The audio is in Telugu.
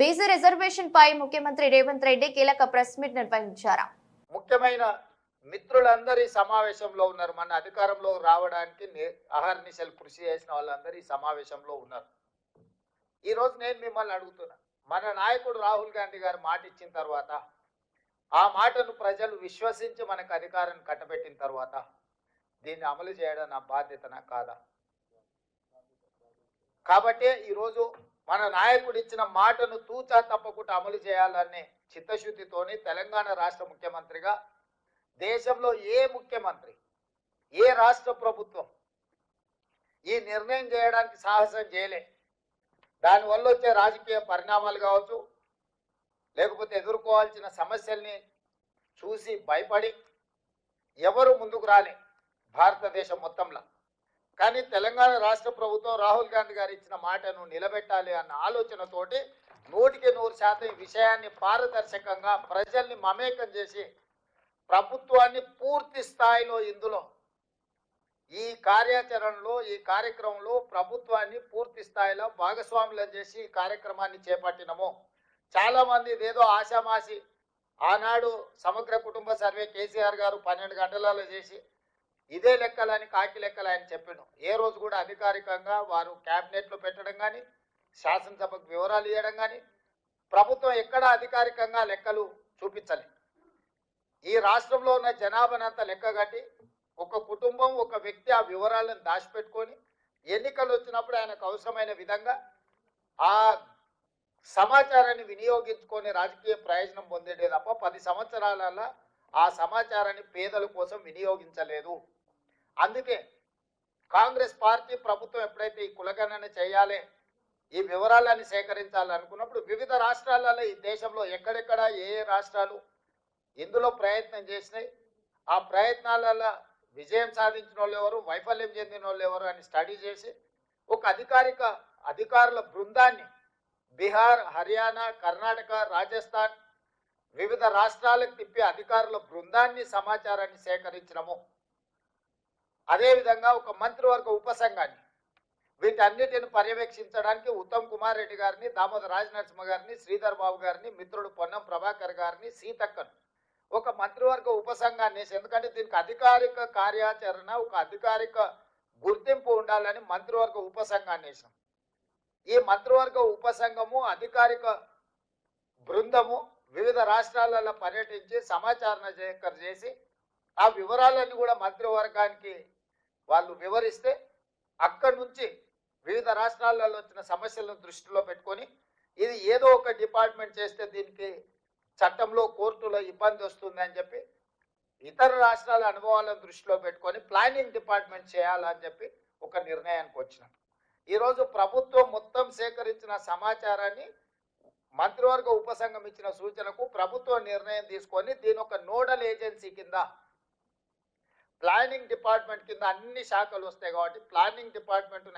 బీసీ రిజర్వేషన్ పై ముఖ్యమంత్రి రేవంత్ రెడ్డి కీలక ప్రెస్ మీట్ నిర్వహించారు. ముఖ్యమైన మిత్రులందరి సమావేశంలో ఉన్నారు. మన అధికారంలో రావడానికి అహర్నిశలు కృషి చేసిన వాళ్ళందరూ ఈ సమావేశంలో ఉన్నారు. ఈరోజు నేను మిమ్మల్ని అడుగుతున్నా. మన నాయకుడు రాహుల్ గాంధీ గారు మాట ఇచ్చిన తర్వాత ఆ మాటను ప్రజలు విశ్వసించి మనకు అధికారాన్ని కట్టబెట్టిన తర్వాత దీన్ని అమలు చేయడం నా బాధ్యతనా కాదా? కాబట్టి ఈరోజు మన నాయకుడు ఇచ్చిన మాటను తూచా తప్పకుండా అమలు చేయాలనే చిత్తశుద్ధితోని తెలంగాణ రాష్ట్ర ముఖ్యమంత్రిగా దేశంలో ఏ ముఖ్యమంత్రి ఏ రాష్ట్ర ప్రభుత్వం ఈ నిర్ణయం చేయడానికి సాహసం చేయలే. దానివల్ల వచ్చే రాజకీయ పరిణామాలు కావచ్చు లేకపోతే ఎదుర్కోవాల్సిన సమస్యల్ని చూసి భయపడి ఎవరు ముందుకు రాలే భారతదేశం మొత్తంలో. కానీ తెలంగాణ రాష్ట్ర ప్రభుత్వం రాహుల్ గాంధీ గారు ఇచ్చిన మాటను నిలబెట్టాలి అన్న ఆలోచనతోటి నూటికి నూరు శాతం ఈ విషయాన్ని పారదర్శకంగా ప్రజల్ని మమేకం చేసి ప్రభుత్వాన్ని పూర్తి స్థాయిలో ఇందులో ఈ కార్యాచరణలో ఈ కార్యక్రమంలో ప్రభుత్వాన్ని పూర్తి స్థాయిలో భాగస్వాములను చేసి ఈ కార్యక్రమాన్ని చేపట్టినము. చాలా మంది ఇదేదో ఆశామాసి ఆనాడు సమగ్ర కుటుంబ సర్వే కేసీఆర్ గారు పన్నెండు గంటలలో చేసి ఇదే లెక్కలని కాకి లెక్కలు ఆయన చెప్పాను. ఏ రోజు కూడా అధికారికంగా వారు క్యాబినెట్లో పెట్టడం కానీ శాసనసభకు వివరాలు ఇవ్వడం కానీ ప్రభుత్వం ఎక్కడ అధికారికంగా లెక్కలు చూపించలే. ఈ రాష్ట్రంలో ఉన్న జనాభానంతా లెక్క కట్టి ఒక కుటుంబం ఒక వ్యక్తి ఆ వివరాలను దాచిపెట్టుకొని ఎన్నికలు వచ్చినప్పుడు ఆయనకు అవసరమైన విధంగా ఆ సమాచారాన్ని వినియోగించుకొని రాజకీయ ప్రయోజనం పొందేదే తప్ప పది సంవత్సరాలలో ఆ సమాచారాన్ని పేదల కోసం వినియోగించలేదు. అందుకే కాంగ్రెస్ పార్టీ ప్రభుత్వం ఎప్పుడైతే ఈ కులగణన చేయాలి ఈ వివరాలన్నీ సేకరించాలనుకున్నప్పుడు వివిధ రాష్ట్రాలలో ఈ దేశంలో ఎక్కడెక్కడ ఏ ఏ రాష్ట్రాలు ఇందులో ప్రయత్నం చేసినాయి. ఆ ప్రయత్నాలలో విజయం సాధించిన వాళ్ళు ఎవరు వైఫల్యం చెందిన వాళ్ళు ఎవరు అని స్టడీ చేసి ఒక అధికారిక అధికారుల బృందాన్ని బీహార్ హర్యానా కర్ణాటక రాజస్థాన్ వివిధ రాష్ట్రాలకు తిప్పి అధికారుల బృందాన్ని సమాచారాన్ని సేకరించడము అదేవిధంగా ఒక మంత్రివర్గ ఉపసంఘాన్ని వీటన్నిటిని పర్యవేక్షించడానికి ఉత్తమ్ కుమార్ రెడ్డి గారిని దామోదర రాజనరసింహ గారిని శ్రీధర్ బాబు గారిని మిత్రుడు పొన్నం ప్రభాకర్ గారిని సీతక్కను ఒక మంత్రివర్గ ఉపసంఘాన్ని వేసి ఎందుకంటే దీనికి అధికారిక కార్యాచరణ ఒక అధికారిక గుర్తింపు ఉండాలని మంత్రివర్గ ఉపసంఘాన్ని వేసాం ఈ మంత్రివర్గ ఉపసంఘము అధికారిక బృందము వివిధ రాష్ట్రాలలో పర్యటించి సమాచారం సేకరణ చేసి ఆ వివరాలన్నీ కూడా మంత్రివర్గానికి వాళ్ళు వివరిస్తే అక్కడి నుంచి వివిధ రాష్ట్రాలలో వచ్చిన సమస్యలను దృష్టిలో పెట్టుకొని ఇది ఏదో ఒక డిపార్ట్మెంట్ చేస్తే దీనికి చట్టంలో కోర్టులో ఇబ్బంది వస్తుంది అని చెప్పి ఇతర రాష్ట్రాల అనుభవాలను దృష్టిలో పెట్టుకొని ప్లానింగ్ డిపార్ట్మెంట్ చేయాలని చెప్పి ఒక నిర్ణయానికి వచ్చినాం. ఈరోజు ప్రభుత్వం మొత్తం సేకరించిన సమాచారాన్ని మంత్రివర్గ ఉపసంఘం ఇచ్చిన సూచనకు ప్రభుత్వం నిర్ణయం తీసుకొని దీని ఒక నోడల్ ఏజెన్సీ కింద ప్లానింగ్ డిపార్ట్మెంట్ కింద అన్ని శాఖలు వస్తాయి కాబట్టి ప్లానింగ్ డిపార్ట్మెంట్